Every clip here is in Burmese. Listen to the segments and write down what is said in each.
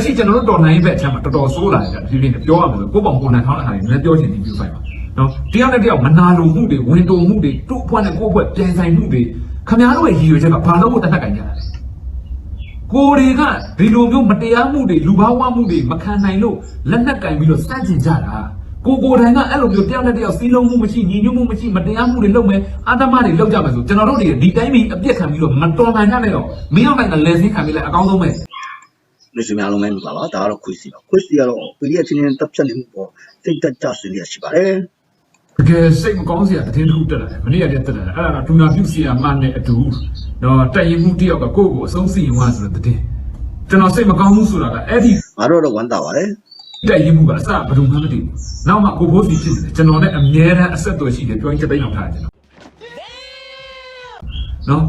လက်ရှိကျွန်တော်တို့တော်နိုင်ဘက်အချက်မှာတော်တော်ဆိုးလာတယ်ဗျဒီနေ့ပြောရမယ်ဆိုကိုယ့်ပေါင်ကိုယ်နိုင်ထောင်းတဲ့ဟာတွေလည်းပြောချင်ပြီးပြဆိုင်ပါနော်တယောက်နဲ့တယောက်မနာလိုမှုတွေဝင်တုံမှုတွေတို့အဖွဲ့နဲ့ကိုယ့်အဖွဲ့ပြန်ဆိုင်မှုတွေခမားတို့ရဲ့ရည်ရွယ်ချက်ကဘာလို့ကိုတက်တက်ကြင်ကြတာလဲကိုယ်တွေကဒီလိုမျိုးမတရားမှုတွေလူဘာဝမှုတွေမခံနိုင်လို့လက်နက်ကင်ပြီးတော့စန့်ကျင်ကြတာကိုကိုယ်တိုင်ကအဲ့လိုမျိုးတယောက်နဲ့တယောက်စီးလုံးမှုမရှိညီညွတ်မှုမရှိမတရားမှုတွေလုပ်မယ်အာတမတွေလုပ်ကြမယ်ဆိုကျွန်တော်တို့တွေဒီတိုင်းပြီးအပြစ်ခံပြီးတော့မတော်နိုင်ကြနဲ့တော့မင်းအောင်နိုင်ကလက်စင်းခံပြီးလဲအကောင်းဆုံးပဲ လူရှင်များလုံးမဲမိပါပါဒါကတော့ခွေးစီပါခွေးစီကတော့ပရိယချင်းချင်းတပ်ဖြတ်နေမှုပေါ်စိတ်သက်ကြဆွေးနွေးရရှိပါတယ်တကယ်စိတ်မကောင်းစရာသတင်းတစ်ခုတက်လာတယ်မနေ့ကတည်းကတက်လာတယ်အဲ့ဒါကဒူနာပြုစီယာမနဲ့အတူတော့တက်ရင်မှုတယောက်ကကိုယ့်ကိုအဆုံးစီရင်သွားဆိုတဲ့သတင်းကျွန်တော်စိတ်မကောင်းဘူးဆိုတာကအဲ့ဒီငါတို့တော့ဝမ်းသာပါတယ်တက်ရင်မှုကအစဘယ်သူမှမသိဘူးနောက်မှကိုဘိုးစီဖြစ်နေတယ်ကျွန်တော်နဲ့အမြဲတမ်းအဆက်အသွယ်ရှိတယ်ပြောရင်ချက်သိမ်းအောင်ထားတယ်ကျွန်တော်နော်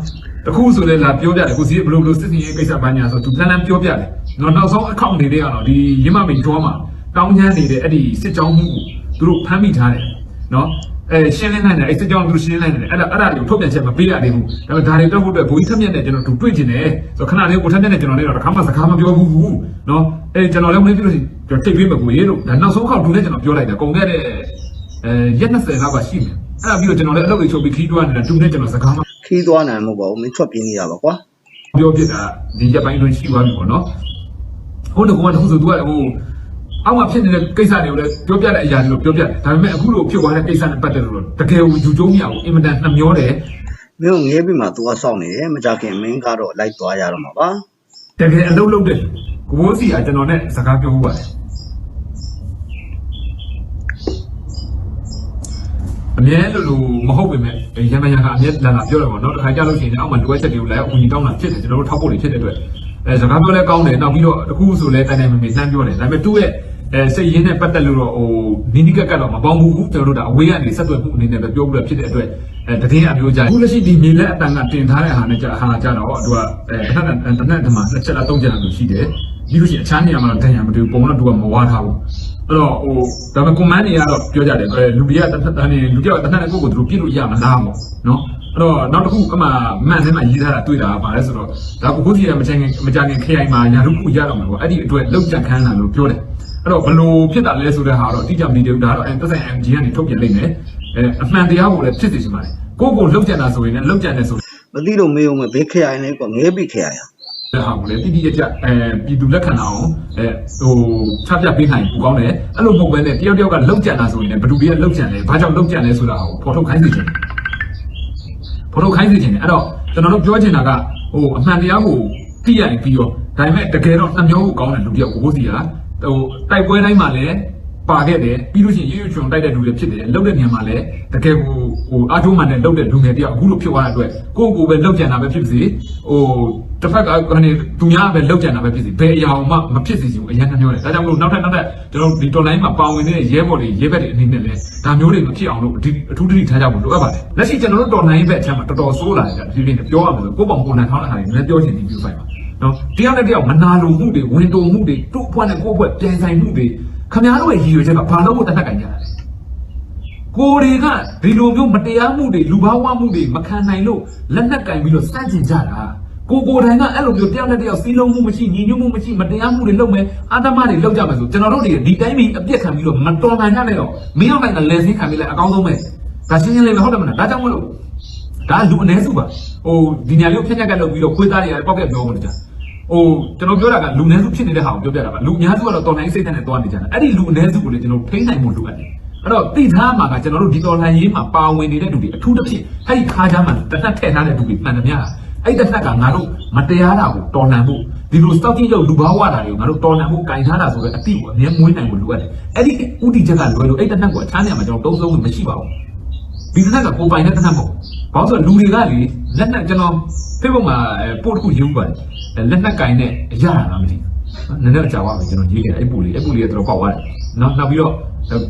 တခုဆိုလဲလာပြောပြတယ်ကိုစီဘလို့ဘလို့စစ်စင်ရေးကိစ္စဘာညာဆိုသူပြန်လန်းပြောပြတယ် နော်နောက်ဆုံးအကောင့်တွေတွေကတော့ဒီရင်းမမိန်ကျော်မှာတောင်းချမ်းနေတဲ့အဲ့ဒီစစ်ကြောင်းမှုကိုသူတို့ဖမ်းမိထားတယ်နော်အဲရှင်းလင်းနိုင်တယ်အဲ့စစ်ကြောင်းသူတို့ရှင်းလင်းနိုင်တယ်အဲ့ဒါအဲ့ဒါတွေကိုထုတ်ပြန်ချက်မပေးရသေးဘူးဒါပေမဲ့ဒါတွေတက်ဖို့အတွက်ဘိုးကြီးထက်မြက်နဲ့ကျွန်တော်တို့တွေ့ကျင်တယ်ဆိုတော့ခဏလေးကိုထက်မြက်နဲ့ကျွန်တော်လည်းတော့တစ်ခါမှစကားမပြောဘူးနော်အဲကျွန်တော်လည်းဝင်ပြီးလို့ရှိရင်ကျွန်တော်တိတ်ပြီးမကိုရေလို့ဒါနောက်ဆုံးခေါက်ဒူနဲ့ကျွန်တော်ပြောလိုက်တယ်ကုန်ခဲ့တဲ့အဲရက်20လောက်ကရှိမယ်အဲ့ဒါပြီးတော့ကျွန်တော်လည်းအလုပ်တွေချုပ်ပြီးခီးတွားနေတာဒူနဲ့ကျွန်တော်စကားမခီးသွားနိုင်မှုပေါ့မင်းထွက်ပြင်းနေတာပါကွာပြောပြတာဒီရက်ပိုင်းလုံးရှိသွားပြီပေါ့နော် ဟိုတကောကတခုဆိုသူကဟိုအောက်မှာဖြစ်နေတဲ့ကိစ္စတွေကိုလည်းပြောပြတဲ့အရာတွေကိုပြောပြတယ်ဒါပေမဲ့အခုလိုဖြစ်သွားတဲ့ကိစ္စနဲ့ပတ်သက်လို့တကယ်ကိုယူကျုံးမရဘူးအင်မတန်နှမျောတယ်မင်းကိုငဲပြီးမှ तू ကစောင့်နေတယ်မကြခင်မင်းကတော့လိုက်သွားရတော့မှာပါတကယ်အလုပ်လုပ်တဲ့ကိုဘိုးစီကကျွန်တော်နဲ့စကားပြောဖို့ပါတယ်အမြဲလိုလိုမဟုတ်ပေမဲ့ရမရကအမြဲလာလာပြောတယ်ပေါ့နော်တခါကြလို့ရှိရင်အောက်မှာလိုအပ်ချက်တွေကိုလည်းအကူအညီတောင်းတာဖြစ်တယ်ကျွန်တော်တို့ထောက်ဖို့တွေဖြစ်တဲ့အတွက် အဲစကားပြောလဲကောင်းတယ်နောက်ပြီးတော့တခုဆိုလဲတိုင်တိုင်မမေလှမ်းပြောတယ်ဒါပေမဲ့သူ့ရဲ့အဲစိတ်ရင်းနဲ့ပတ်သက်လို့တော့ဟိုနီနီကက်ကက်တော့မပေါင်းဘူးကျွန်တော်တို့ဒါအဝေးကနေဆက်သွယ်မှုအနေနဲ့ပဲပြောလို့ဖြစ်တဲ့အတွက်အဲတည်င်းအမျိုးကြအခုလက်ရှိဒီမြေလက်အတန်ကတင်ထားတဲ့ဟာနဲ့ကြာဟာကြတော့သူကအဲတစ်နက်တစ်နက်တမှာနှစ်ချက်လားသုံးချက်လားလို့ရှိတယ်ပြီးလို့ရှိရင်အခြားနေရာမှာတော့ဒဏ်ရာမတူပုံတော့သူကမဝါထားဘူးအဲ့တော့ဟိုဒါပေမဲ့ command တွေကတော့ပြောကြတယ်အဲလူတွေကတစ်နက်တည်းလူတယောက်တစ်နက်နဲ့ကိုယ့်ကိုသူတို့ပြစ်လို့ရမလားပေါ့နော် အဲ့တော့နောက်တစ်ခုအမှမန်ထဲမှာရေးထားတာတွေ့တာပါလဲဆိုတော့ဒါကိုကိုကြီးကမချင်မကြခင်ခရိုင်မှာညာလူခုရတော့မှာပေါ့အဲ့ဒီအတွက်လောက်ကြခန်းလာလို့ပြောတယ်အဲ့တော့ဘလို့ဖြစ်တာလဲဆိုတဲ့ဟာတော့တိကျမသိသေးဘူးဒါတော့အဲသက်ဆိုင် MG ကနေထုတ်ပြန်လိုက်မယ်အဲအမှန်တရားကိုလည်းဖြစ်စေချင်ပါတယ်ကိုယ့်ကိုလောက်ကြတာဆိုရင်လည်းလောက်ကြတယ်ဆိုမသိလို့မေးအောင်မဘေးခရိုင်လေးကွာငဲပြီးခရိုင်ရတဲ့ဟာကိုလည်းတိတိကျကျအဲပြည်သူလက်ခံအောင်အဲဟိုချပြပေးနိုင်ပူကောင်းတယ်အဲ့လိုမဟုတ်ဘဲနဲ့တယောက်တယောက်ကလောက်ကြတာဆိုရင်လည်းဘယ်သူတွေကလောက်ကြလဲဘာကြောင့်လောက်ကြလဲဆိုတာကိုဖော်ထုတ်ခိုင်းစေချင်တယ် ဖော်ထုတ်ခိုင်းစေချင်တယ်အဲ့တော့ကျွန်တော်တို့ပြောချင်တာကဟိုအမှန်တရားကိုသိရရင်ပြီးတော့ဒါပေမဲ့တကယ်တော့နှမျောကိုကောင်းတဲ့လူတယောက်ကိုကိုစီကဟိုတိုက်ပွဲတိုင်းမှာလည်း ပါခဲ့တယ်ပြီးလို့ရှိရင်ရွရွချွန်တိုက်တဲ့လူတွေဖြစ်တယ်လောက်တဲ့နေရာမှာလည်းတကယ်ကိုဟိုအားထုတ်မှန်တဲ့လောက်တဲ့လူငယ်တယောက်အခုလိုဖြစ်သွားတဲ့အတွက်ကိုယ့်ကိုယ်ပဲလောက်ကြံတာပဲဖြစ်စေဟိုတစ်ဖက်ကကနေသူများပဲလောက်ကြံတာပဲဖြစ်စေဘယ်အရာမှမဖြစ်စေချင်ဘူးအရင်ကပြောတယ်ဒါကြောင့်မလို့နောက်ထပ်နောက်ထပ်ကျွန်တော်ဒီ online မှာပါဝင်နေတဲ့ရဲဘော်တွေရဲဘက်တွေအနေနဲ့လည်းဒါမျိုးတွေမဖြစ်အောင်လို့ဒီအထူးတတိထားကြဖို့လိုအပ်ပါတယ်လက်ရှိကျွန်တော်တို့ online ဘက်အချက်မှာတော်တော်ဆိုးလာတယ်ဗျဒီနေ့ပြောရမယ်ဆိုကိုယ့်ပေါင်ကိုယ်နိုင်ထောင်းတဲ့ဟာတွေလည်းပြောချင်ပြီးပြပိုင်ပါနော်တယောက်နဲ့တယောက်မနာလိုမှုတွေဝင်တုံမှုတွေတို့အဖွဲ့နဲ့ကိုယ့်အဖွဲ့ပြန်ဆိုင်မှုတွေ ခမားတို့ရဲ့ရည်ရွယ်ချက်ကဘာလို့ကိုတက်တက်ကြင်ကြတာလဲကိုယ်တွေကဒီလိုမျိုးမတရားမှုတွေလူဘာဝမှုတွေမခံနိုင်လို့လက်နက်ကင်ပြီးတော့စန့်ကျင်ကြတာကိုကိုယ်တိုင်ကအဲ့လိုမျိုးတယောက်နဲ့တယောက်စီးလုံးမှုမရှိညီညွတ်မှုမရှိမတရားမှုတွေလုပ်မယ်အာတမတွေလုပ်ကြမယ်ဆိုကျွန်တော်တို့တွေဒီတိုင်းပြီးအပြစ်ခံပြီးတော့မတော်နိုင်ကြနဲ့တော့မင်းအောင်နိုင်ကလက်စင်းခံပြီးလဲအကောင်းဆုံးပဲဒါရှင်းရှင်းလေးပဲဟုတ်တယ်မလားဒါကြောင့်မလို့ဒါလူအ ਨੇ စုပါဟိုဒီညာလေးကိုဖြတ်ဖြတ်ကလုပ်ပြီးတော့ခွေးသားတွေကပေါက်ကက်ပြောလို့ကြာ ဟိုကျွန်တော်ပြောတာကလူ ਨੇ စုဖြစ်နေတဲ့ဟာကိုပြောပြတာပါလူအများစုကတော့တော်နိုင်စိတ်နဲ့တွားနေကြတာအဲ့ဒီလူအ ਨੇ စုကိုလေကျွန်တော်ထိန်းနိုင်မှုလိုအပ်တယ်အဲ့တော့တိထားမှာကကျွန်တော်တို့ဒီတော်လှန်ရေးမှာပါဝင်နေတဲ့လူတွေအထူးသဖြင့်အဲ့ဒီခါးချမ်းမှာတစ်နက်ထည့်ထားတဲ့လူတွေမှန်တယ်များအဲ့ဒီတစ်နက်ကငါတို့မတရားတာကိုတော်လှန်ဖို့ဒီလိုစတောက်ကြီးရောက်လူဘာဝတာတွေကိုငါတို့တော်လှန်ဖို့ကင်ထားတာဆိုတော့အတိကိုအမြဲမွေးနိုင်ဖို့လိုအပ်တယ်အဲ့ဒီဥတီချက်ကလွယ်လို့အဲ့ဒီတစ်နက်ကိုအခြားနေရာမှာကျွန်တော်တုံးဆုံးမရှိပါဘူးဒီတစ်နက်ကပုံပိုင်တဲ့တစ်နက်မဟုတ် ဘာလို့ဆိုလူတွေကလေလက်နက်ကျွန်တော် Facebook မှာပို့တစ်ခုရေးဥပါတယ်လက်နက်ကင်နဲ့အရာလားမသိဘူးနည်းနည်းအကြာပါပဲကျွန်တော်ရေးခဲ့အဲ့ပို့လေးအဲ့ပို့လေးကတော်တော်ပေါက်သွားတယ်နောက်နောက်ပြီးတော့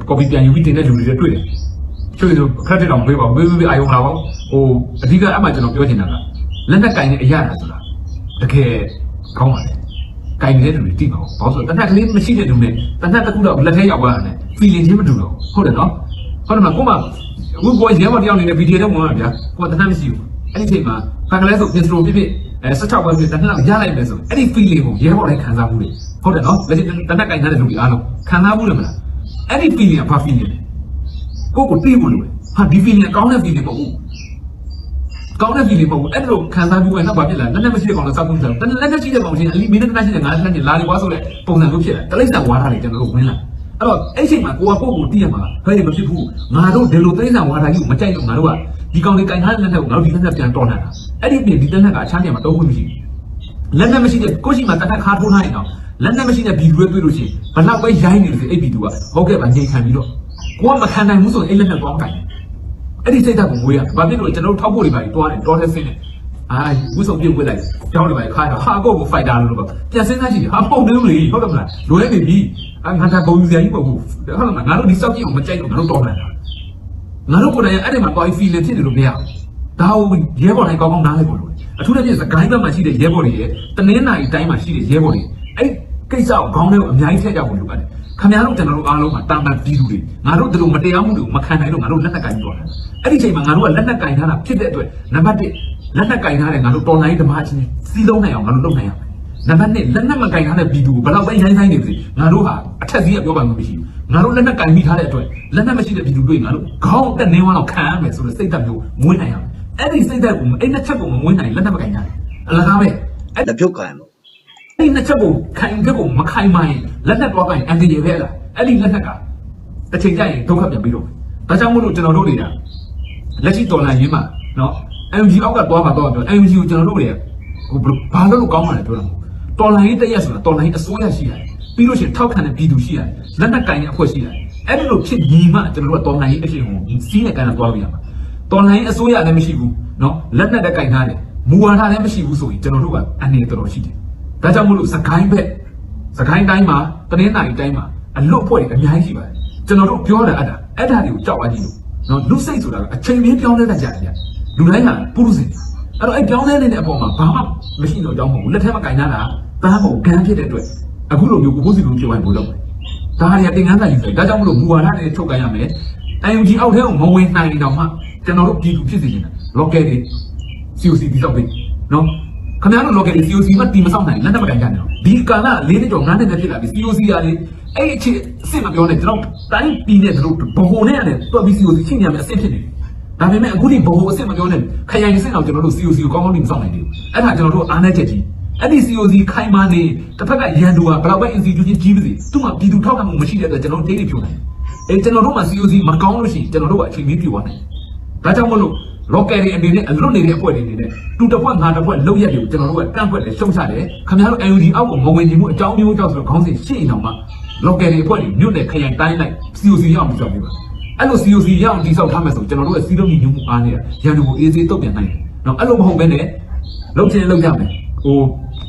copy ပြန်ယူပြီးတင်တဲ့လူတွေလည်းတွေ့တယ်ချွေဆို credit တော့မပေးပါဘူးပေးပေးအာယုံလာပါဟိုအဓိကအမှကျွန်တော်ပြောချင်တာကလက်နက်ကင်နဲ့အရာလားဆိုတာတကယ်ကောင်းပါလေကင်နေတဲ့လူတွေတိပါဘူးဘာလို့ဆိုတော့တနက်ကလေးမရှိတဲ့လူနဲ့တနက်တစ်ခုတော့လက်ထဲရောက်သွားတာနဲ့ feeling ချင်းမတူတော့ဟုတ်တယ်နော် ဟုတ်တယ်မကိုမအခုကိုရဲဘော်တယောက်နေတဲ့ဗီဒီယိုတော့ဝင်ပါဗျာကိုတနက်မရှိဘူးအဲ့ဒီအချိန်မှာဘာကလဲဆို intro ဖြစ်ဖြစ်အဲ16ပဲဖြစ်တနက်ရလိုက်မယ်ဆိုအဲ့ဒီ feeling ကိုရဲဘော်တိုင်းခံစားမှုတွေဟုတ်တယ်နော်လက်ရှိတနက်ကင်ထားတဲ့လူတွေအားလုံးခံစားမှုတယ်မလားအဲ့ဒီ feeling ကဘာ feeling လဲကိုကိုသိဖို့လိုတယ်ဟာဒီ feeling ကကောင်းတဲ့ feeling မဟုတ်ဘူးကောင်းတဲ့ feeling မဟုတ်ဘူးအဲ့လိုခံစားပြီးဝင်တော့ဘာဖြစ်လဲလက်နဲ့မရှိတဲ့ကောင်လည်းစောက်ကုန်တယ်တလက်နဲ့ရှိတဲ့ကောင်ချင်းအလီမင်းနဲ့ရှိတဲ့ငါးလက်နဲ့လာရီွားဆိုတဲ့ပုံစံမျိုးဖြစ်တယ်တလိမ့်စာဝါထားတယ်ကျွန်တော်တို့ဝင်လာ အဲ့တော့အဲ့ချိန်မှာကိုကကိုကိုတည်ရမှာဘယ်လိုမဖြစ်ဘူးငါတို့ဒီလိုတိရစ္ဆာန်ဝါထားကြီးကိုမကြိုက်လို့ငါတို့ကဒီကောင်လေးကင်ထားတဲ့လက်နဲ့ကိုငါတို့ဒီလက်နဲ့ပြန်တော်လာတာအဲ့ဒီပြင်ဒီလက်နဲ့ကအခြားပြန်မတော့ခွင့်မရှိဘူးလက်နဲ့မရှိတဲ့ကိုရှိမှတခါခါထိုးထားရင်တော့လက်နဲ့မရှိတဲ့ဘီဒူတွေတွေ့လို့ရှိရင်ဘလောက်ပဲရိုင်းနေလို့ဆိုအဲ့ဘီဒူကဟုတ်ကဲ့ပါငြိမ်ခံပြီးတော့ကိုကမခံနိုင်ဘူးဆိုရင်အဲ့လက်နဲ့ပေါင်းတိုင်အဲ့ဒီစိတ်ဓာတ်ကိုငွေရဘာဖြစ်လို့ကျွန်တော်တို့ထောက်ဖို့တွေပါတွားတယ်တွားတဲ့ဆင်းတယ်အာဝှစုံပြုတ်ပြလိုက်ကြောင်းတွေပါခါတော့ဟာကိုကိုဖိုက်တာလို့တော့ပြန်စဉ်းစားကြည့်ဟာပုံနေလို့လေဟုတ်တယ်မလားလွဲနေပြီ အာငါကဘုံစရာကြီးမဟုတ်ဘူးဟုတ်တယ်မလားငါတို့ဒီစောက်ကြီးကိုမကြိုက်လို့ငါတို့တော်လာတာငါတို့ကိုယ်တိုင်အဲ့ဒီမှာတွား feeling ဖြစ်တယ်လို့မရဘူးဒါကိုရဲဘော်တိုင်းကောင်းကောင်းနားလည်ဖို့လိုတယ်အထူးသဖြင့်စကိုင်းဘက်မှာရှိတဲ့ရဲဘော်တွေရဲ့တနင်္လာရီတိုင်းမှာရှိတဲ့ရဲဘော်တွေအဲ့ကိစ္စကိုခေါင်းထဲကိုအများကြီးထည့်ကြဖို့လိုပါတယ်ခင်ဗျားတို့ကျွန်တော်တို့အားလုံးကတာမန်ပြည်သူတွေငါတို့ဒီလိုမတရားမှုတွေကိုမခံနိုင်လို့ငါတို့လက်နက်ကင်သွားတာအဲ့ဒီချိန်မှာငါတို့ကလက်နက်ကင်ထားတာဖြစ်တဲ့အတွက်နံပါတ်1လက်နက်ကင်ထားတဲ့ငါတို့တော်လိုင်းဓမ္မချင်းစီးလုံးနိုင်အောင်ငါတို့လုပ်နိုင်ရမယ် နံပါတ်2လက်နက်မကင်ထားတဲ့ပြည်သူကိုဘယ်တော့ပဲရိုင်းဆိုင်နေပြီငါတို့ဟာအထက်စီးကပြောပါမှမရှိဘူးငါတို့လက်နက်ကင်မိထားတဲ့အတွက်လက်နက်မရှိတဲ့ပြည်သူတွေငါတို့ခေါင်းတက်နေဝမ်းတော့ခံရမယ်ဆိုတဲ့စိတ်ဓာတ်မျိုးမွေးနိုင်ရမယ်အဲ့ဒီစိတ်ဓာတ်ကိုအဲ့နှစ်ချက်ကိုမမွေးနိုင်လက်နက်မကင်ကြဘူးအလကားပဲအဲ့လက်ပြုတ်ကံပေါ့အဲ့ဒီနှစ်ချက်ကိုခိုင်ချက်ကိုမခိုင်မိုင်လက်နက်တော့ကင်အန်တီရပဲလားအဲ့ဒီလက်နက်ကတစ်ချိန်ကျရင်ဒုက္ခပြန်ပြီးတော့ဒါကြောင့်မို့လို့ကျွန်တော်တို့တွေကလက်ရှိတော်လာရင်းမှာနော် MG အောက်ကသွားမှာတော့ပြော MG ကိုကျွန်တော်တို့တွေဟိုဘာလို့လို့ကောင်းမှလဲပြောတာမဟု တ်တော်လာရင်းတရက်ဆိုတာတော်လာရင်းအစိုးရရှိရတယ်ပြီးလို့ရှိရင်ထောက်ခံတဲ့ပြည်သူရှိရတယ်လက်နက်ကင်တဲ့အဖွဲ့ရှိရတယ်အဲ့ဒီလိုဖြစ်ညီမှကျွန်တော်တို့ကတော်လာရင်းအရှင်ကိုစီးနဲ့ကန်တာသွားလို့ရမှာတော်လာရင်းအစိုးရလည်းမရှိဘူးနော်လက်နက်တဲ့ကင်ထားတယ်မူဝါဒလည်းမရှိဘူးဆိုရင်ကျွန်တော်တို့ကအနေတော်တော်ရှိတယ်ဒါကြောင့်မို့လို့စကိုင်းဘက်စကိုင်းတိုင်းမှာတနင်္လာရီတိုင်းမှာအလွတ်ဖွဲ့တွေအများကြီးရှိပါတယ်ကျွန်တော်တို့ပြောတာအဲ့ဒါအဲ့ဒါတွေကိုကြောက်အားကြည့်လို့နော်လူစိတ်ဆိုတာကအချိန်မင်းပြောင်းလဲတတ်ကြတယ်ဗျလူတိုင်းကပုရုษတွေ အဲ့တော့အဲ့ပြောင်းလဲနေတဲ့အပေါ်မှာဘာမှမရှိတော့ကြောင်းမဟုတ်ဘူးလက်ထက်မှာကင်ထားတာတန်းဖို့ကန်ဖြစ်တဲ့အတွက်အခုလိုမျိုးကိုကိုစီလိုပြောရင်ဘို့လို့ဒါတွေကတင်ကန်းစာယူတယ်ဒါကြောင့်မလို့မူဝါဒတွေထုတ်ကန်ရမယ် IUG အောက်ထဲကိုမဝင်နိုင်တော့မှကျွန်တော်တို့ပြည်သူဖြစ်စေချင်တယ် local တွေ COC တိစောက်ပြီနော်ခင်ဗျားတို့ local တွေ COC မှတီမဆောင်နိုင်လက်နက်မကန်ကြနဲ့ဒီကာလ၄နှစ်ကျော်၅နှစ်နဲ့ဖြစ်လာပြီ COC ကလေအဲ့ဒီအခြေအစ်မပြောနဲ့ကျွန်တော်တိုင်းပြည်နဲ့တို့ဘဟုံနဲ့ရတယ်တွက်ပြီး COC ချင်းညမယ်အစ်ဖြစ်နေတယ် ဒါပေမဲ့အခုဒီဘဟုံအစ်မပြောနဲ့ခရိုင်အစ်အောင်ကျွန်တော်တို့ COC ကိုကောင်းကောင်းတီမဆောင်နိုင်သေးဘူးအဲ့ဒါကျွန်တော်တို့အားနည်းချက်ကြီးအဲ့ဒီ COC ခိုင်မာနေတစ်ဖက်ကရန်သူကဘယ်တော့ပဲ institution ကြီးပါစေသူ့မှာပြည်သူထောက်ခံမှုမရှိတဲ့အတွက်ကျွန်တော်တို့ဒိတ်တွေဖြိုနိုင်တယ်အဲကျွန်တော်တို့မှာ COC မကောင်းလို့ရှိရင်ကျွန်တော်တို့ကအချိန်မီးပြသွားနိုင်တယ်ဒါကြောင့်မလို့ local တွေအနေနဲ့အလွတ်နေတဲ့အဖွဲ့တွေအနေနဲ့တူတစ်ဖွဲ့ငါတစ်ဖွဲ့လောက်ရက်တွေကိုကျွန်တော်တို့ကတန့်ဖွက်တယ်ရှုံချတယ်ခင်ဗျားတို့ UNG အောက်ကိုမဝင်နိုင်မှုအကြောင်းမျိုးကြောင့်ဆိုတော့ခေါင်းစဉ်ရှင်းအောင်မှ local တွေအဖွဲ့တွေမြို့နယ်ခရိုင်တိုင်းလိုက် COC ရအောင်ပြဆောင်ပြပါ အဲ့လို COC ရအောင်တိစောက်ထားမယ်ဆိုကျွန်တော်တို့ရဲ့စီးလုံးညီညွတ်မှုအားနေတာရန်သူကိုအေးစေးတုတ်ပြန်နိုင်တယ်နော်အဲ့လိုမဟုတ်ဘဲနဲ့လုံးချင်းလုံးရမယ်ဟို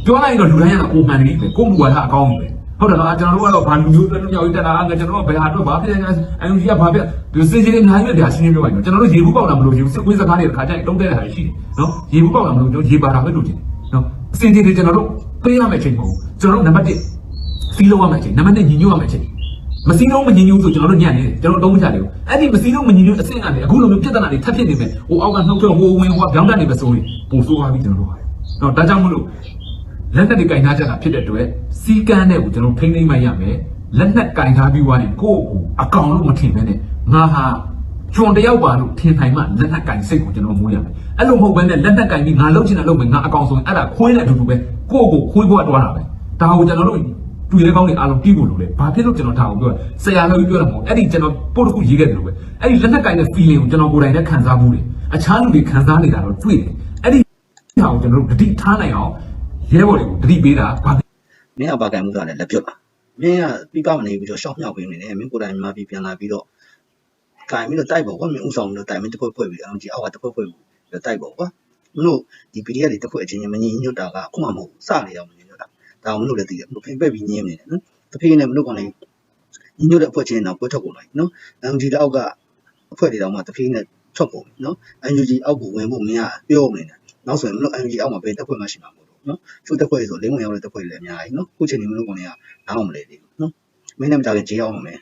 ပြောလိုက်ရင်တော့လူတိုင်းကကိုမှန်နေပြီကိုမူဝါဒအကောင်းကြီးပဲဟုတ်တယ်နော်ကျွန်တော်တို့ကတော့ဘာလူမျိုးလူမျိုးတက်တာငါကျွန်တော်တို့ဘယ်ဟာတော့ဘာဖြစ်လဲအန်ယူကဘာဖြစ်ဒီစင်ကြီးတွေအများကြီးပဲဒါရှင်းရှင်းပြောပါမယ်ကျွန်တော်တို့ရေဘူးပေါက်တာမလို့ရေဘူးစစ်ကွေးစကားတွေတစ်ခါကျရင်တုံးတဲ့ဟာရှိတယ်နော်ရေဘူးပေါက်တာမလို့ကျွန်တော်ရေပါတာပဲလို့ချင်နော်စင်ကြီးတွေကျွန်တော်တို့ပေးရမယ့်အချိန်မဟုတ်ဘူးကျွန်တော်တို့နံပါတ်1စီးလုံးရမယ့်အချိန်နံပါတ်2ညီညွတ်ရမယ့်အချိန် မစီးလုံးမညီညွတ်ဆိုကျွန်တော်တို့ညံ့နေတယ်ကျွန်တော်တုံးမချတယ်အဲ့ဒီမစီးလုံးမညီညွတ်အဆင့်ကနေအခုလိုမျိုးပြဿနာတွေထပ်ဖြစ်နေမယ်ဟိုအောက်ကနှုတ်ထွက်ဟိုဝင်ဟိုကပြောင်းတတ်နေပဲဆိုရင်ပိုဆိုးသွားပြီကျွန်တော်တို့ဟာနော်ဒါကြောင့်မလို့လက်နက်တွေကင်ထားကြတာဖြစ်တဲ့အတွက်စီကန်းတဲ့ကိုကျွန်တော်ထိမ့်သိမ့်မှရမယ်လက်နက်ကင်ထားပြီးသွားရင်ကိုယ့်ကိုအကောင်လို့မထင်ပဲနဲ့ငါဟာကျွန်တယောက်ပါလို့ထင်နိုင်မှလက်နက်ကင်စိတ်ကိုကျွန်တော်မွေးရမယ်အဲ့လိုမဟုတ်ဘဲနဲ့လက်နက်ကင်ပြီးငါလှုပ်ချင်တာလှုပ်မယ်ငါအကောင်ဆိုရင်အဲ့ဒါခွေးတဲ့အတူတူပဲကိုယ့်ကိုခွေးဘွားတွားတာပဲဒါကိုကျွန်တော်တို့ တွေ့တဲ့ကောင်းတွေအားလုံးပြီးဖို့လိုတယ်ဘာဖြစ်လို့ကျွန်တော်ဒါကိုပြောလဲဆရာလို့ပြောတာမဟုတ်အဲ့ဒီကျွန်တော်ပို့တစ်ခုရေးခဲ့တယ်လို့ပဲအဲ့ဒီလက်နက်ကင်တဲ့ feeling ကိုကျွန်တော်ကိုယ်တိုင်နဲ့ခံစားမှုတယ်အခြားလူတွေခံစားနေတာတော့တွေ့တယ်အဲ့ဒီဟာကိုကျွန်တော်တို့တတိထားနိုင်အောင်ရဲဘော်တွေကိုတတိပေးတာဘာမင်းကဘာကံမှုကလည်းလက်ပြုတ်တာမင်းကပြီးပါမနေပြီးတော့ရှောက်မြောက်ပေးနေတယ်မင်းကိုယ်တိုင်မှာပြီးပြန်လာပြီးတော့ကံပြီးတော့တိုက်ပေါ့ကွာမင်းဥဆောင်ပြီးတော့တိုင်မင်းတစ်ဖွဲ့ဖွဲ့ပြီးအောင်ကြည့်အောက်ကတစ်ဖွဲ့ဖွဲ့ပြီးတော့တိုက်ပေါ့ကွာမင်းတို့ဒီ PDF တွေတစ်ဖွဲ့အချင်းချင်းမညီညွတ်တာကအခုမှမဟုတ်စနေတော့မညီညွတ်တာ ဒါအောင်မင်းတို့လည်းသိတယ်မင်းတို့ဖိပက်ပြီးညင်းနေတယ်နော်တဖေးနဲ့မင်းတို့ကလည်းညီညွတ်တဲ့အဖွဲ့ချင်းတော့ပွဲထုတ်ကုန်လိုက်နော် MG တဲ့အောက်ကအဖွဲ့တွေတော့မှတဖေးနဲ့ထွက်ကုန်နော် NUG အောက်ကိုဝင်ဖို့မင်းကပြောနေတယ်နောက်ဆိုရင်မင်းတို့ NUG အောက်မှာဘယ်တစ်ဖွဲ့မှရှိမှာမဟုတ်ဘူးနော်သူ့တစ်ဖွဲ့ဆိုလင်းဝင်ရောက်တဲ့တစ်ဖွဲ့တွေလည်းအများကြီးနော်ခုချိန်นี้မင်းတို့ကလည်းနားအောင်မလဲသေးဘူးနော်မင်းနဲ့မကြခင်ကြေးအောင်ပါမယ်